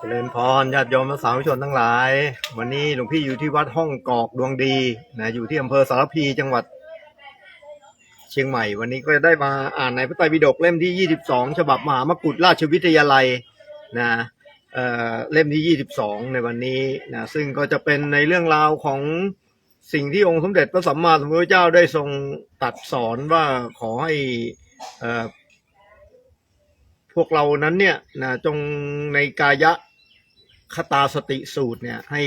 เจริญพรญาติโยมและสาธุชนทั้งหลาย วันนี้หลวงพี่อยู่ที่วัดห้องกอกดวงดีนะอยู่ที่อำเภอสารพีจังหวัด เชียงใหม่ วันนี้ก็ได้มาอ่านในพระไตรปิฎกเล่มที่ 22 ฉบับมหามกุฏราชวิทยาลัยนะเอ่อเล่มที่ 22 ในวันนี้นะซึ่งก็จะเป็นในเรื่องราวของสิ่งที่องค์สมเด็จพระสัมมาสัมพุทธเจ้าได้ทรงตัดสอนว่าขอให้เออพวกเรานั้นเนี่ยนะจงในกายะ คตาสติสูตรเนี่ยให้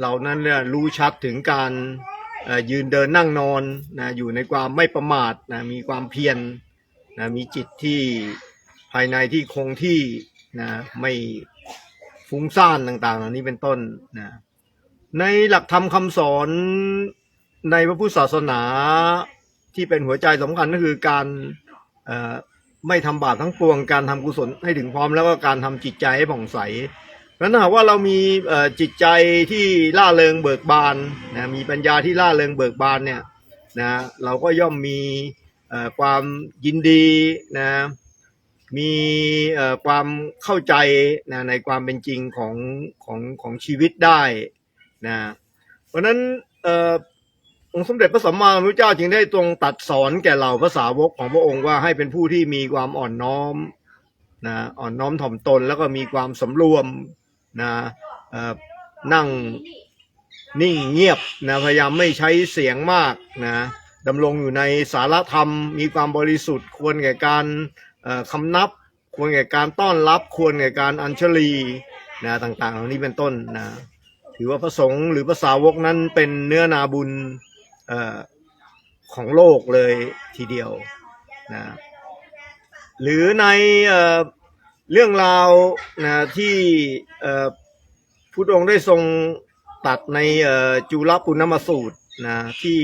เรานั้นเนี่ยรู้ชัดถึงการยืนเดินนั่งนอนนะอยู่ในความไม่ประมาทนะมีความเพียรนะมีจิตที่ภายในที่คงที่นะไม่ฟุ้งซ่านต่างๆเหล่านี้เป็นต้นนะในหลักธรรมคำสอนในพระพุทธศาสนาที่เป็นหัวใจสำคัญก็คือการเอ่อไม่ทำบาปทั้งปวงการทำกุศลให้ถึงพร้อมแล้วก็การทำจิตใจให้ผ่องใส นั้นหากว่าเรามีจิตใจที่ล่าเริงเบิกบานนะมีปัญญาที่ล่าเริงเบิกบานเนี่ยนะเราก็ย่อมมีความยินดีนะมีความเข้าใจนะในความเป็นจริงของของของชีวิตได้นะเพราะนั้นองค์สมเด็จพระสัมมาสัมพุทธเจ้าจึงได้ทรงตัดสอนแก่เหล่าพระสาวกของพระองค์ว่าให้เป็นผู้ที่มีความอ่อนน้อมนะอ่อนน้อมถ่อมตนแล้วก็มีความสำรวม นะเอ่อนั่งนิ่งเงียบนะพยายามไม่ใช้เสียงมากนะดำรงอยู่ในสารธรรม มีความบริสุทธิ์ ควรแก่การเอ่อคำนับ ควรแก่การต้อนรับ ควรแก่การอัญชลีนะต่างๆ เหล่านี้เป็นต้นนะถือว่าพระสงฆ์หรือพระสาวกนั้นเป็นเนื้อนาบุญเอ่อของโลกเลยทีเดียวนะหรือใน เรื่องราวนะที่พุทธองค์ได้ทรงตัดในจุลปุณณมสูตรนะที่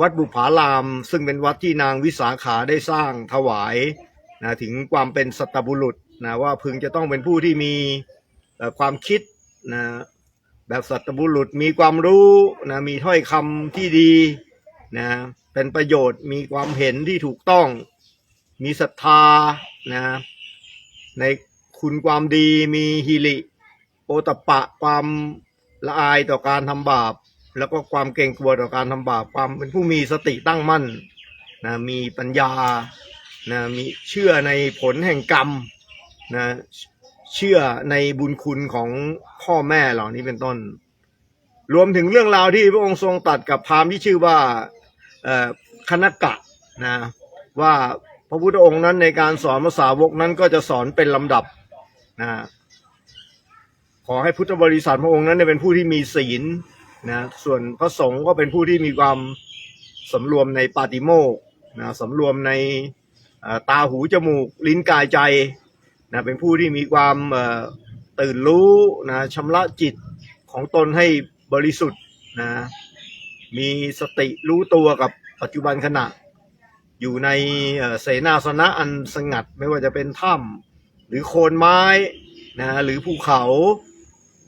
วัดบุพาราม ซึ่งเป็นวัดที่นางวิสาขาได้สร้างถวายนะถึงความเป็นสัตบุรุษนะว่าพึงจะต้องเป็นผู้ที่มีความคิดนะแบบสัตบุรุษมีความรู้นะมีถ้อยคำที่ดีนะเป็นประโยชน์มีความเห็นที่ถูกต้อง มีศรัทธานะ ในคุณความดีมีฮิริโอตปปะความละอายต่อการทำบาป แล้วก็ความเกรงกลัวต่อการทำบาป ความเป็นผู้มีสติตั้งมั่นนะมีปัญญานะมีเชื่อในผลแห่งกรรมนะเชื่อในบุญคุณของพ่อแม่เหล่านี้เป็นต้น รวมถึงเรื่องราวที่พระองค์ทรงตัดกับพราหมณ์ที่ชื่อว่าเอ่อคณกะนะว่า พระพุทธองค์นั้นในการสอนภาษาวกนั้นก็จะสอนเป็นลำดับนะขอให้พุทธบริษัทพระองค์นั้นเป็นผู้ที่มีศีลนะส่วนพระสงฆ์ก็เป็นผู้ที่มีความสำรวมในปาติโมกนะสำรวมในตาหูจมูกลิ้นกายใจนะเป็นผู้ที่มีความตื่นรู้นะชำระจิตของตนให้บริสุทธิ์นะมีสติรู้ตัวกับปัจจุบันขณะ อยู่ในเสนาสนะอันสงัดไม่ว่าจะเป็นถ้ำหรือโคนไม้นะหรือภูเขา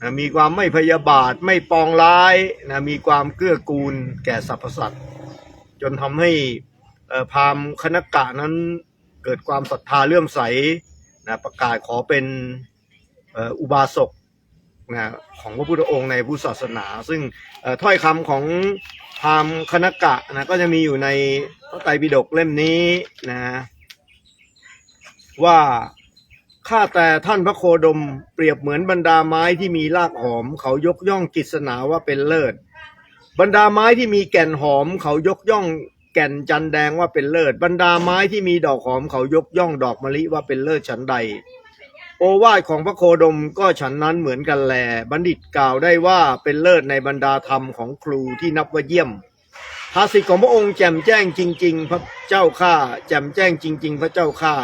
นะมีความไม่พยาบาทไม่ปองร้ายนะมีความเกื้อกูลแก่สรรพสัตว์จนทำให้พามคณกะนั้นเกิดความศรัทธาเลื่อมใสนะประกาศขอเป็นอุบาสก นะของพระพุทธองค์ในพุทธศาสนา ซึ่งถ้อยคำของพราหมณ์คณกะนะก็จะมีอยู่ในพระไตรปิฎกเล่มนี้นะว่าข้าแต่ท่านพระโคดมเปรียบเหมือนบรรดาไม้ที่มีรากหอม เขายกย่องกิษณาว่าเป็นเลิศ บรรดาไม้ที่มีแก่นหอม เขายกย่องแก่นจันแดงว่าเป็นเลิศ บรรดาไม้ที่มีดอกหอม เขายกย่องดอกมะลิว่าเป็นเลิศฉันใด โอวาทของพระโคดมก็ฉันนั้นเหมือนกันแล บัณฑิตกล่าวได้ว่าเป็นเลิศในบรรดาธรรมของครูที่นับว่าเยี่ยมภาษิตของพระองค์แจ่มแจ้งจริง ๆ พระเจ้าข้าแจ่มแจ้งจริง ๆ พระเจ้าข้า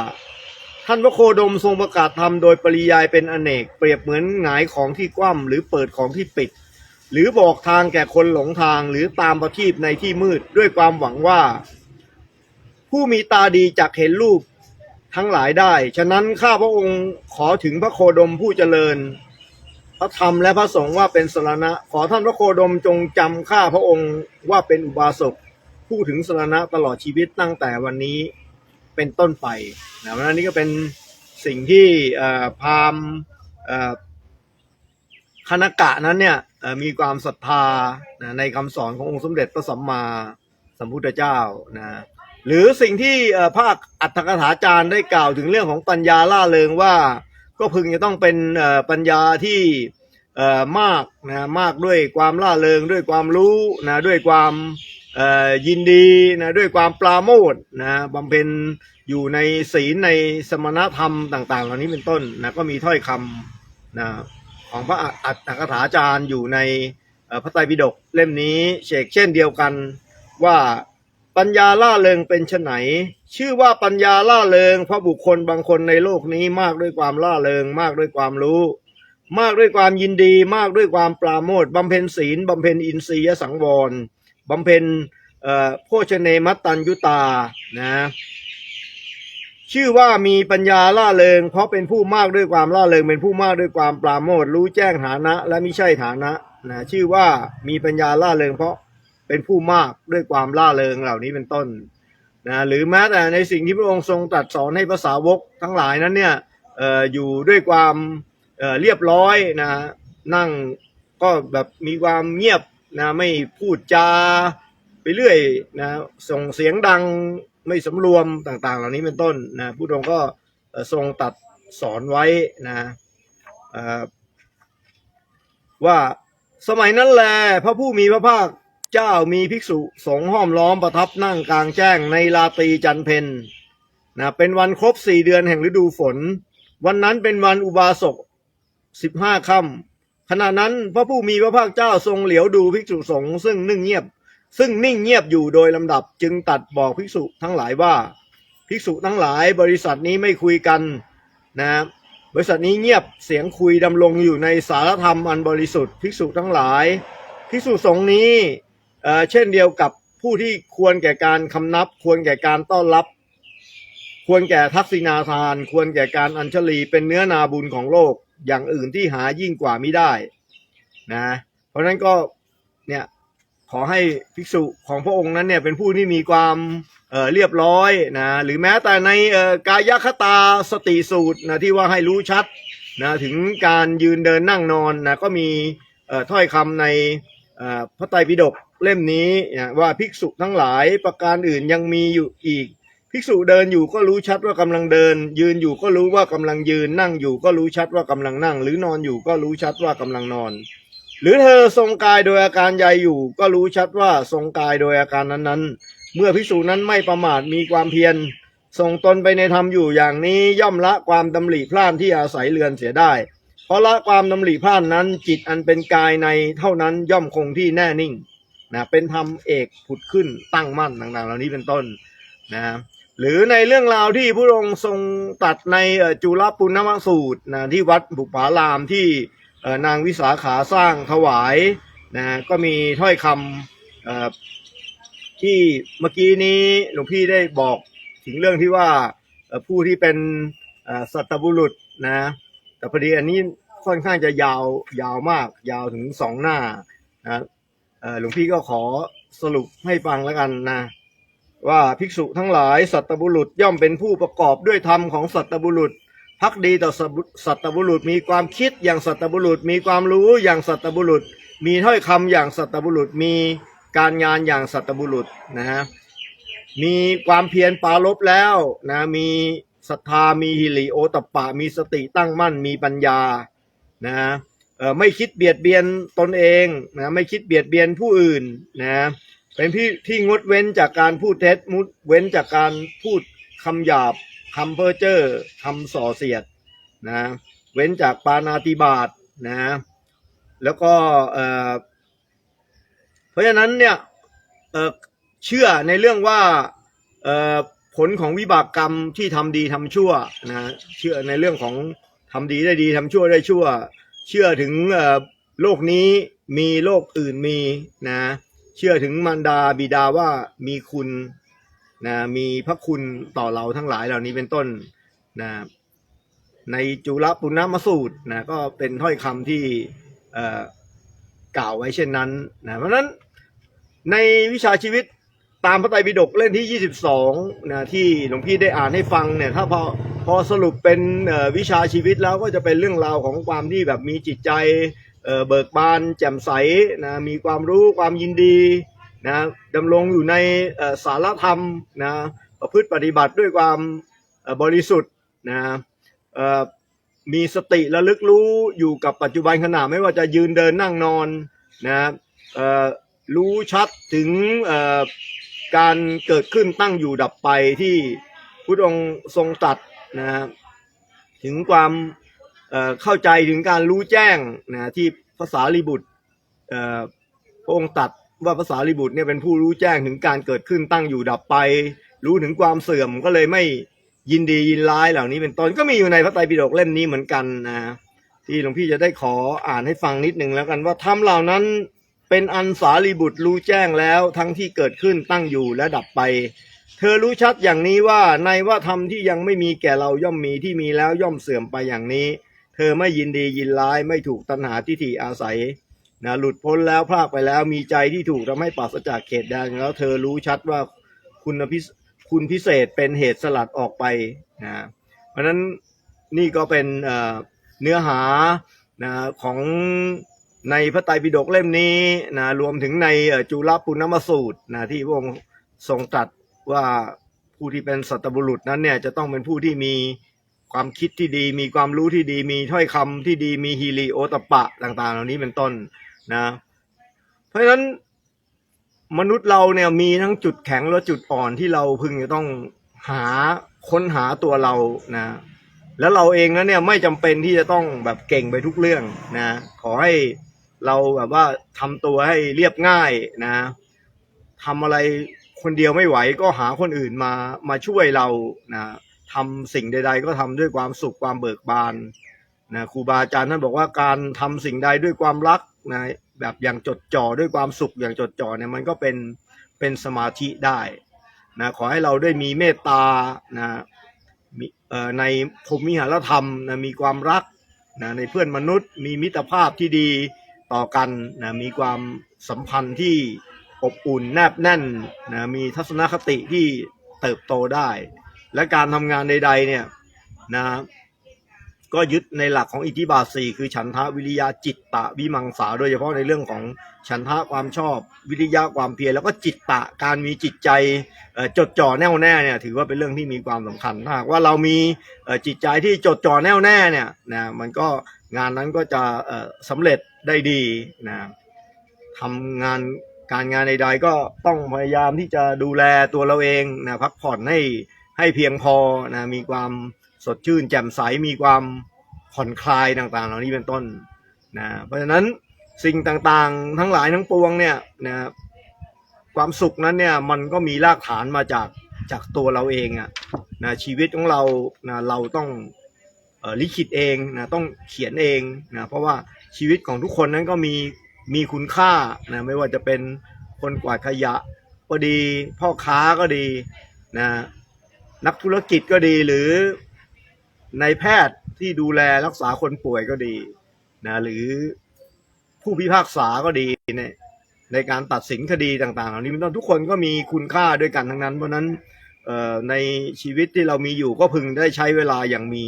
ท่านพระโคดมทรงประกาศธรรมโดยปริยายเป็นอเนกเปรียบเหมือนหงายของที่คว่ำหรือเปิดของที่ปิด หรือบอกทางแก่คนหลงทางหรือตามประทีปในที่มืดด้วยความหวังว่า ผู้มีตาดีจักเห็นรูป ทั้งหลายได้ ฉะนั้นข้าพระองค์ขอถึงพระโคดมผู้เจริญ พระธรรมและพระสงฆ์ว่าเป็นสรณะ ขอท่านพระโคดมจงจำข้าพระองค์ว่าเป็นอุบาสกผู้ถึงสรณะตลอดชีวิตตั้งแต่วันนี้เป็นต้นไปนะวันนี้ก็เป็นสิ่งที่พราหมณ์คณกะนั้นเนี่ยมีความศรัทธาในคำสอนขององค์สมเด็จพระสัมมาสัมพุทธเจ้านะ หรือสิ่งที่เอ่อภาคอัตถกถาจารย์ได้กล่าวถึงเรื่องของปัญญาล่าเริงว่า ก็พึงจะต้องเป็นปัญญาที่มากนะมากด้วยความล่าเริงด้วยความรู้นะด้วยความยินดีนะด้วยความปราโมทนะบำเพ็ญอยู่ในศีลในสมณธรรมต่าง ๆ เหล่านี้เป็นต้นนะก็มีถ้อยคำนะของพระอัตถกถาจารย์อยู่ในพระไตรปิฎกเล่มนี้เชกเช่นเดียวกันว่า ปัญญาล่าเริงเป็นไฉนชื่อว่าปัญญาล่าเริงเพราะบุคคลบางคนในโลกนี้มากด้วยความล่าเริง มากด้วยความรู้ มากด้วยความยินดี มากด้วยความปราโมทบำเพ็ญศีลบำเพ็ญอินทรียสังวรบำเพ็ญเอ่อโภชเนมัตตัญยุตานะชื่อว่ามีปัญญาล่าเริง เพราะเป็นผู้มากด้วยความล่าเริง เป็นผู้มากด้วยความปราโมทรู้แจ้งฐานะ และไม่ใช่ฐานะนะชื่อว่ามีปัญญาล่าเริงเพราะ เป็นผู้มากด้วยความล่าเริงเหล่านี้เป็นต้นนะหรือแม้แต่ในสิ่งที่พระองค์ทรงตรัสสอนให้ภาษาวกทั้งหลายนั้นเนี่ยอออยู่ด้วยความเเรียบร้อยนะนั่งก็แบบมีความเงียบนะไม่พูดจาไปเรื่อยนะส่งเสียงดังไม่สำรวมต่างๆ เหล่านี้เป็นต้นนะผู้องค์ก็ทรงตัดสอนไว้นะว่าสมัยนั้นแลพระผู้มีพระภาค เจ้ามีภิกษุสงฆ์ห้อมล้อมประทับนั่งกลางแจ้งในราตรีจันเพนนะเป็นวันครบสี่เดือนแห่งฤดูฝน วันนั้นเป็นวันอุบาสกสิบห้าค่ำขณะนั้นพระผู้มีพระภาคเจ้าทรงเหลียวดูภิกษุสงฆ์ซึ่งนิ่งเงียบ ซึ่งนิ่งเงียบอยู่โดยลำดับจึงตัดบอกภิกษุทั้งหลายว่าภิกษุทั้งหลายบริษัทนี้ไม่คุยกันนะบริษัทนี้เงียบเสียงคุยดำรงอยู่ในสารธรรมอันบริสุทธิ์ภิกษุทั้งหลายภิกษุสงฆ์นี้ เช่นเดียวกับผู้ที่ควรแก่การคำนับ ควรแก่การต้อนรับ ควรแก่ทักษิณาทาน ควรแก่การอัญชลีเป็นเนื้อนาบุญของโลกอย่างอื่นที่หายิ่งกว่ามิได้นะเพราะฉะนั้นก็เนี่ยขอให้ภิกษุของพระองค์นั้นเนี่ยเป็นผู้ที่มีความเอ่อเรียบร้อยนะหรือแม้แต่ในกายคตาสติสูตรนะที่ว่าให้รู้ชัดนะถึงการยืนเดินนั่งนอนนะก็มีเอ่อถ้อยคำใน พระไตรปิฎกเล่มนี้ว่าภิกษุทั้งหลายประการอื่นยังมีอยู่อีก ภิกษุเดินอยู่ก็รู้ชัดว่ากำลังเดิน ยืนอยู่ก็รู้ว่ากำลังยืนนั่งอยู่ก็รู้ชัดว่ากำลังนั่ง หรือนอนอยู่ก็รู้ชัดว่ากำลังนอน หรือเธอทรงกายโดยอาการใยอยู่ ก็รู้ชัดว่าทรงกายโดยอาการนั้นๆ เมื่อภิกษุนั้นไม่ประมาทมีความเพียรทรงตนไปในธรรมอยู่อย่างนี้ย่อมละความดำริพลานที่อาศัยเรือนเสียได้ เพราะละความดำริพลานนั้น จิตอันเป็นกายในเท่านั้นย่อมคงที่แน่นิ่งนะเป็นธรรมเอกผุดขึ้นตั้งมั่นต่างๆ เหล่านี้เป็นต้นนะหรือในเรื่องราวที่พระองค์ทรงตัดในจุลปุณณมสูตรนะที่วัดบุปผารามที่นางวิสาขาสร้างถวายนะก็มีถ้อยคำที่เมื่อกี้นี้หลวงพี่ได้บอกถึงเรื่องที่ว่าผู้ที่เป็นสัตบุรุษนะ แต่พอดีอันนี้ค่อนข้างจะยาวยาวมาก ยาวถึงสองหน้านะหลวงพี่ก็ขอสรุปให้ฟังแล้วกันนะ ว่าภิกษุทั้งหลายสัตบุรุษย่อมเป็นผู้ประกอบด้วยธรรมของสัตบุรุษพักดีต่อสัตบุรุษมีความคิดอย่างสัตบุรุษ มีความรู้อย่างสัตบุรุษ มีถ้อยคำอย่างสัตบุรุษ มีการงานอย่างสัตบุรุษนะฮะมีความเพียรปรารบแล้วนะมี ศรัทธามีหิริโอตปะ มีสติตั้งมั่นมีปัญญานะเออไม่คิดเบียดเบียนตนเองนะไม่คิดเบียดเบียนผู้อื่นนะเป็นที่ที่งดเว้นจากการพูดเท็จมุดเว้นจากการพูดคำหยาบคำเพ้อเจ้อคำส่อเสียดนะเว้นจากปานาติบาตนะแล้วก็เออเพราะฉะนั้นเนี่ยเออเชื่อในเรื่องว่าเออ ผลของวิบากกรรมที่ทำดีทำชั่วนะเชื่อในเรื่องของทำดีได้ดีทำชั่วได้ชั่ว เชื่อถึงโลกนี้มีโลกอื่นมีนะเชื่อถึงมารดาบิดาว่ามีคุณนะมีพระคุณต่อเราทั้งหลายเหล่านี้เป็นต้นนะในจุลปุณณมสูตรนะก็เป็นถ้อยคำที่เอ่อกล่าวไว้เช่นนั้นนะเพราะฉะนั้นในวิชาชีวิต ตามพระไตรปิฎกเล่มที่ 22นะที่หลวงพี่ได้อ่านให้ฟังเนี่ยถ้าพอพอสรุปเป็นวิชาชีวิตแล้วก็จะเป็นเรื่องราวของความที่แบบมีจิตใจเเบิกบานแจ่มใสนะมีความรู้ความยินดีนะดำรงอยู่ในสารธรรมนะประพฤติปฏิบัติด้วยความบริสุทธิ์นะมีสติระลึกรู้อยู่กับปัจจุบันขณะไม่ว่าจะยืนเดินนั่งนอนนะรู้ชัดถึง การเกิดขึ้นตั้งอยู่ดับไปที่พุทธองค์ทรงตัดนะถึงความเเข้าใจถึงการรู้แจ้งนะที่ภาษาลีบุตรเอ่อพระองค์ตัดว่าภาษาลีบุตรเนี่ยเป็นผู้รู้แจ้งถึงการเกิดขึ้นตั้งอยู่ดับไป รู้ถึงความเสื่อมก็เลยไม่ยินดียินร้ายเหล่านี้เป็นต้นก็มีอยู่ในพระไตรปิฎกเล่มนี้เหมือนกันนะที่หลวงพี่จะได้ขออ่านให้ฟังนิดหนึ่งแล้วกันว่าธรรมเหล่านั้น เป็นอันสารีบุตรรู้แจ้งแล้วทั้งที่เกิดขึ้นตั้งอยู่และดับไป เธอรู้ชัดอย่างนี้ว่าในว่าธรรมที่ยังไม่มีแก่เราย่อมมีที่มีแล้วย่อมเสื่อมไปอย่างนี้ เธอไม่ยินดียินร้ายไม่ถูกตัณหาทิฏฐิอาศัยนะหลุดพ้นแล้วพลากไปแล้วมีใจที่ถูกทำให้ปราศจากเขตแดนแล้วเธอรู้ชัดว่าคุณพิเศคุณพิเศษเป็นเหตุสลัดออกไปนะเพราะฉะนั้นนี่ก็เป็นเอ่อเนื้อหานะของ ในพระไตรปิฎกเล่มนี้นะรวมถึงในจุลปุณณมสูตรนะที่พระองค์ทรงตรัสว่าผู้ที่เป็นสัตบุรุษนั้นเนี่ยจะต้องเป็นผู้ที่มีความคิดที่ดี มีความรู้ที่ดี มีถ้อยคำที่ดีมีฮีริโอตปปะต่าง ๆ เหล่านี้เป็นต้นนะ เพราะฉะนั้นมนุษย์เราเนี่ยมีทั้งจุดแข็งและจุดอ่อนที่เราพึงจะต้องหาค้นหาตัวเรานะ แล้วเราเองนั้นเนี่ยไม่จำเป็นที่จะต้องแบบเก่งไปทุกเรื่องนะ ขอให้ เราแบบว่าทำตัวให้เรียบง่ายนะทำอะไรคนเดียวไม่ไหวก็หาคนอื่นมามาช่วยเรานะทำสิ่งใด ๆ ก็ทำด้วยความสุขความเบิกบานนะครูบาอาจารย์ท่านบอกว่าการทำสิ่งใดด้วยความรักนะแบบอย่างจดจ่อด้วยความสุขอย่างจดจ่อเนี่ยมันก็เป็นเป็นสมาธิได้นะขอให้เราได้มีเมตตานะมีเอ่อในพรหมวิหารธรรมนะมีความรักนะในเพื่อนมนุษย์ มีมิตรภาพที่ดี ต่อกันนะมีความสัมพันธ์ที่อบอุ่นแนบแน่นนะมีทัศนคติที่เติบโตได้ และการทำงานใดๆเนี่ยนะก็ยึดในหลักของอิทธิบาทสี่คือฉันทะวิริยะจิตตะวิมังสา โดยเฉพาะในเรื่องของฉันทะความชอบวิริยะความเพียรแล้วก็จิตตะการมีจิตใจจดจ่อแน่วแน่เนี่ยถือว่าเป็นเรื่องที่มีความสำคัญถ้ากว่าเรามีจิตใจที่จดจ่อแน่วแน่เนี่ยนะมันก็งานนั้นก็จะเอ่อสำเร็จ ได้ดีนะทำงานการงานใดๆก็ต้องพยายามที่จะดูแลตัวเราเองนะพักผ่อนให้ให้เพียงพอนะมีความสดชื่นแจ่มใสมีความผ่อนคลายต่างๆ เหล่านี้เป็นต้นนะเพราะฉะนั้นสิ่งต่างๆ ทั้งหลายทั้งปวงเนี่ยนะความสุขนั้นเนี่ยมันก็มีรากฐานมาจากจากตัวเราเองอะนะชีวิตของเรานะเราต้องออลิขิตเองนะต้องเขียนเองนะเพราะว่า ชีวิตของทุกคนนั้นก็มีมีคุณค่านะไม่ว่าจะเป็นคนกวาดขยะก็ดี พ่อค้าก็ดีนะนักธุรกิจก็ดีหรือในแพทย์ที่ดูแลรักษาคนป่วยก็ดีนะหรือผู้พิพากษาก็ดีในในการตัดสินคดีต่างๆเหล่านี้เป็นต้นทุกคนก็มีคุณค่าด้วยกันทั้งนั้น เพราะนั้นเอ่อในชีวิตที่เรามีอยู่ก็พึงได้ใช้เวลาอย่างมี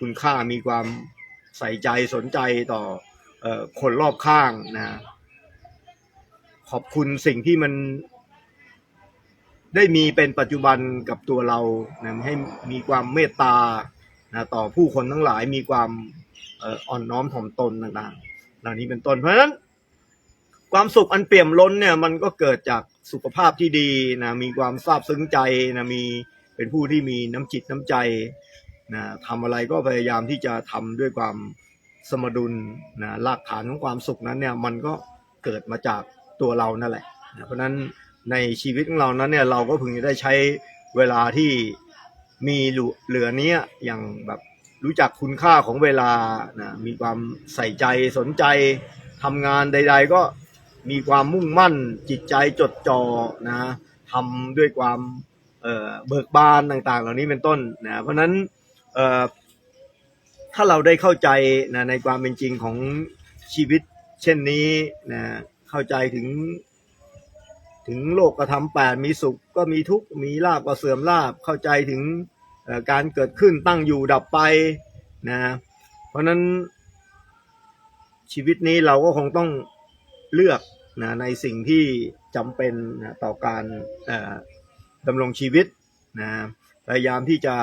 คุณค่ามีความใส่ใจสนใจต่อ คนรอบข้างนะ ขอบคุณสิ่งที่มัน ได้มีเป็นปัจจุบันกับตัวเรานะให้มีความเมตตานะต่อผู้คนทั้งหลายมีความอ่ออ่อนน้อมถ่อมตนต่างๆเหล่านี้เป็นต้นเพราะฉะนั้น ความสุขอันเปี่ยมล้นเนี่ยมันก็เกิดจากสุขภาพที่ดีนะมีความซาบซึ้งใจนะมีเป็นผู้ที่มีน้ำจิตน้ำใจนะทำอะไรก็พยายามที่จะทำด้วยความ สมดุลนะรากฐานของความสุขนั้นเนี่ยมันก็เกิดมาจากตัวเรานั่นแหละนะเพราะฉะนั้นในชีวิตของเรานั้นเนี่ยเราก็พึงจะได้ใช้เวลาที่มีเหลือเนี้ยอย่างแบบรู้จักคุณค่าของเวลานะมีความใส่ใจสนใจทำงานใด ๆ ก็มีความมุ่งมั่นจิตใจจดจ่อนะทำด้วยความเเบิกบานต่างๆ เหล่านี้เป็นต้นนะเพราะนั้นเถ้าเราได้เข้าใจนะในความเป็นจริงของชีวิต เช่นนี้นะเข้าใจถึง ถึงโลกกระทำแปดมีสุขก็มีทุกข์มีลาบก็เสื่อมลาบเข้าใจถึงการเกิดขึ้นตั้งอยู่ดับไปนะเพราะนั้นชีวิตนี้เราก็คงต้องเลือกนะในสิ่งที่จำเป็นนะต่อการดำรงชีวิตนะพยายามที่จะ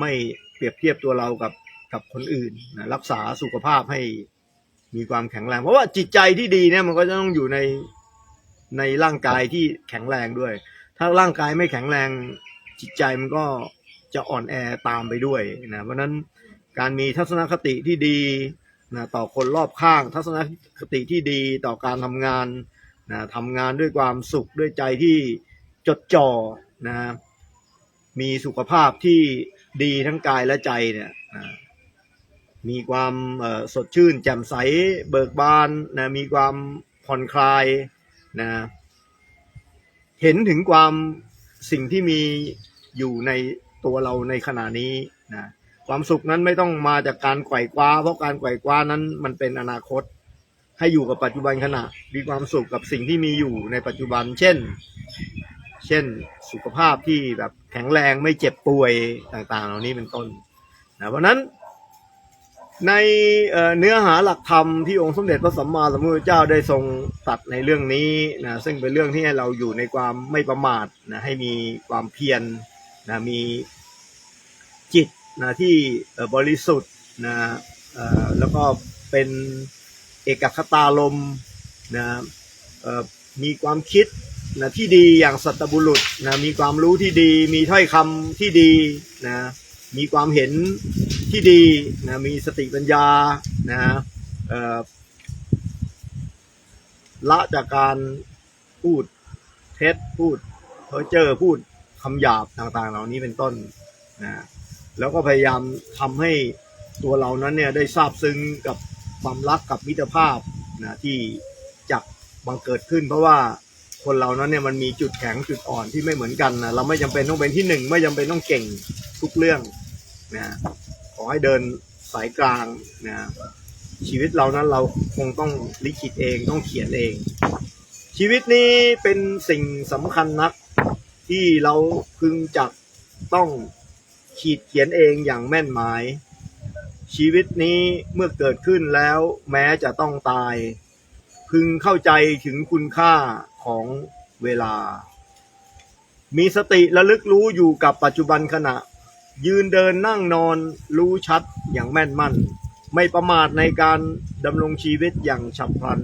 ไม่เปรียบเทียบตัวเรากับ กับคนอื่นนะรักษาสุขภาพให้มีความแข็งแรง เพราะว่าจิตใจที่ดีเนี่ยมันก็จะต้องอยู่ในในร่างกายที่แข็งแรงด้วย ถ้าร่างกายไม่แข็งแรงจิตใจมันก็จะอ่อนแอตามไปด้วยนะเพราะนั้นการมีทัศนคติที่ดีนะต่อคนรอบข้าง ทัศนคติที่ดีต่อการทำงานนะทำงานด้วยความสุขด้วยใจที่จดจ่อนะมีสุขภาพที่ดีทั้งกายและใจเนี่ยนะ มีความสดชื่น แจ่มใสเบิกบานนะมีความผ่อนคลายนะเห็นถึงความสิ่งที่มีอยู่ในตัวเราในขณะนี้นะความสุขนั้นไม่ต้องมาจากการไขว่คว้า เพราะการไขว่คว้านั้นมันเป็นอนาคต ให้อยู่กับปัจจุบันขณะ มีความสุขกับสิ่งที่มีอยู่ในปัจจุบัน เช่น เช่นสุขภาพที่แบบแข็งแรงไม่เจ็บป่วยต่างๆ เหล่านี้เป็นต้นนะเพราะนั้น ในเนื้อหาหลักธรรมที่องค์สมเด็จพระสัมมาสัมพุทธเจ้าได้ทรงตัดในเรื่องนี้นะซึ่งเป็นเรื่องที่ให้เราอยู่ในความไม่ประมาทนะให้มีความเพียรนะมีจิตนะที่บริสุทธิ์นะแล้วก็เป็นเอกคตารมนะมีความคิดนะที่ดีอย่างสัตบุรุษนะมีความรู้ที่ดี มีถ้อยคำที่ดีนะมีความเห็น ที่ดีนะมีสติปัญญานะละจากการพูดเท็จพูดเพ้อเจ้อพูดคำหยาบต่างๆ เหล่านี้เป็นต้นนะแล้วก็พยายามทำให้ตัวเรานั้นเนี่ยได้ทราบซึ้งกับความรักกับมิตรภาพนะที่จะบังเกิดขึ้น เพราะว่าคนเรานั้นเนี่ยมันมีจุดแข็งจุดอ่อนที่ไม่เหมือนกันนะเราไม่จำเป็นต้องเป็นที่หนึ่งไม่จำเป็นต้องเก่งทุกเรื่องนะ อให้เดินสายกลางนะชีวิตเรานั้นเราคงต้องลิขิตเองต้องเขียนเอง ชีวิตนี้เป็นสิ่งสำคัญนัก ที่เราพึงจะต้องขีดเขียนเองอย่างแม่นหมาย ชีวิตนี้เมื่อเกิดขึ้นแล้วแม้จะต้องตาย พึงเข้าใจถึงคุณค่าของเวลา มีสติระลึกรู้อยู่กับปัจจุบันขณะ ยืนเดินนั่งนอนรู้ชัดอย่างแม่นมั่น ไม่ประมาทในการดำรงชีวิตอย่างฉับพลัน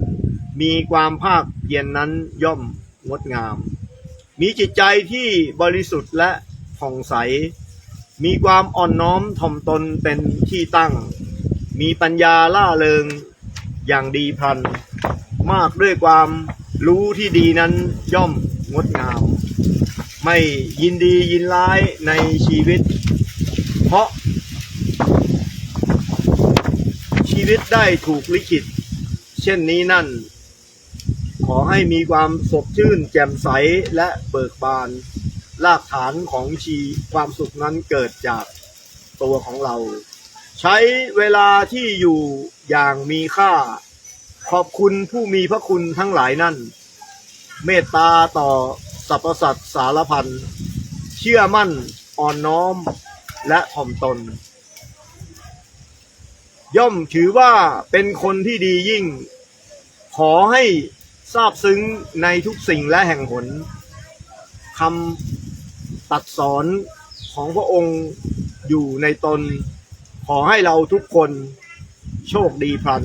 มีความภาคเพียรนนั้นย่อมงดงาม มีจิตใจที่บริสุทธิ์และผ่องใส มีความอ่อนน้อมถ่อมตนเป็นที่ตั้ง มีปัญญาล่าเริงอย่างดีพลัน มากด้วยความรู้ที่ดีนั้นย่อมงดงาม ไม่ยินดียินร้ายในชีวิต เพราะ ชีวิตได้ถูกลิขิต เช่นนี้นั่น ขอให้มีความสดชื่น แจ่มใสและเบิกบานรากฐานของชีความสุขนั้นเกิดจากตัวของเรา ใช้เวลาที่อยู่อย่างมีค่า ขอบคุณผู้มีพระคุณทั้งหลายนั่น เมตตาต่อสรรพสัตว์สารพันเชื่อมั่นอ่อนน้อม และถ่อมตน ย่อมถือว่าเป็นคนที่ดียิ่ง ขอให้ทราบซึ้งในทุกสิ่งและแห่งหนคำตัดสอนของพระองค์อยู่ในตน ขอให้เราทุกคนโชคดีพัน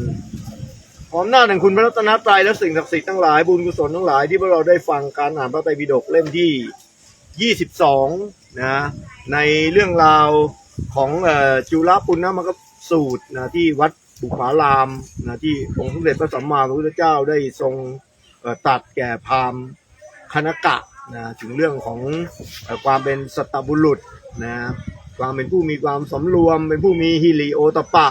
ขออำนาแห่งคุณพระรัตนตรัยและสิ่งศักดิ์สิทธิ์ทั้งหลายบุญกุศลทั้งหลายที่พวกเราได้ฟังการอ่านพระไตรปิฎกเล่มที่ 22นะในเรื่องราวของอจุลปุณณมกสูตรนะที่วัดบุพารามนะที่องค์สมเด็จพระสัมมาสัมพุทธเจ้าได้ทรงตัดแก่พามณ์คณกะนะถึงเรื่องของอความเป็นสัตบุรุษนะความเป็นผู้มีความสำรวม เป็นผู้มีฮิริโอตปะ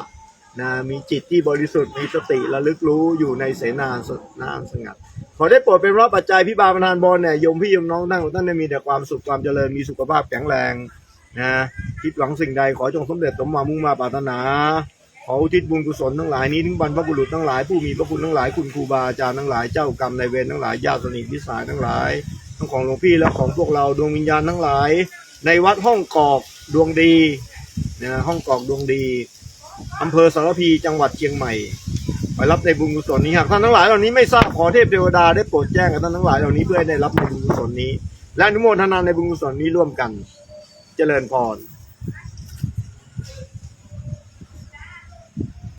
นะมีจิตที่บริสุทธิ์มีสติระลึกรู้อยู่ในเสนาสนามสงัด อได้โปรดเป็นรับปัจจัยพิบาลประธานบอลเนี่ยโยมพี่โยมน้องทั้งท่านได้มีแต่ความสุขความเจริญมีสุขภาพแข็งแรงนะคิดหวังสิ่งใดขอจงสำเร็จสมมามุ่งมาปรารถนา ขออุทิศบุญกุศลทั้งหลายนี้ถึงบรรพบุรุษทั้งหลายผู้มีพระคุณทั้งหลายคุณครูบาอาจารย์ทั้งหลายเจ้ากรรมนายเวรทั้งหลายญาติสนิทพิสายทั้งหลาย ทั้งของหลวงพี่และของพวกเราดวงวิญญาณทั้งหลาย ในวัดห้องกอกดวงดีนะห้องกอกดวงดีอำเภอสารพีจังหวัดเชียงใหม่ ไปรับในบุญกุศลนี้หากท่านทั้งหลายเหล่านี้ไม่ทราบขอเทพเทวดาได้โปรดแจ้งกับท่านทั้งหลายเหล่านี้เพื่อให้ได้รับในบุญกุศลนี้ และอนุโมทนาในบุญกุศลนี้ร่วมกัน เจริญพร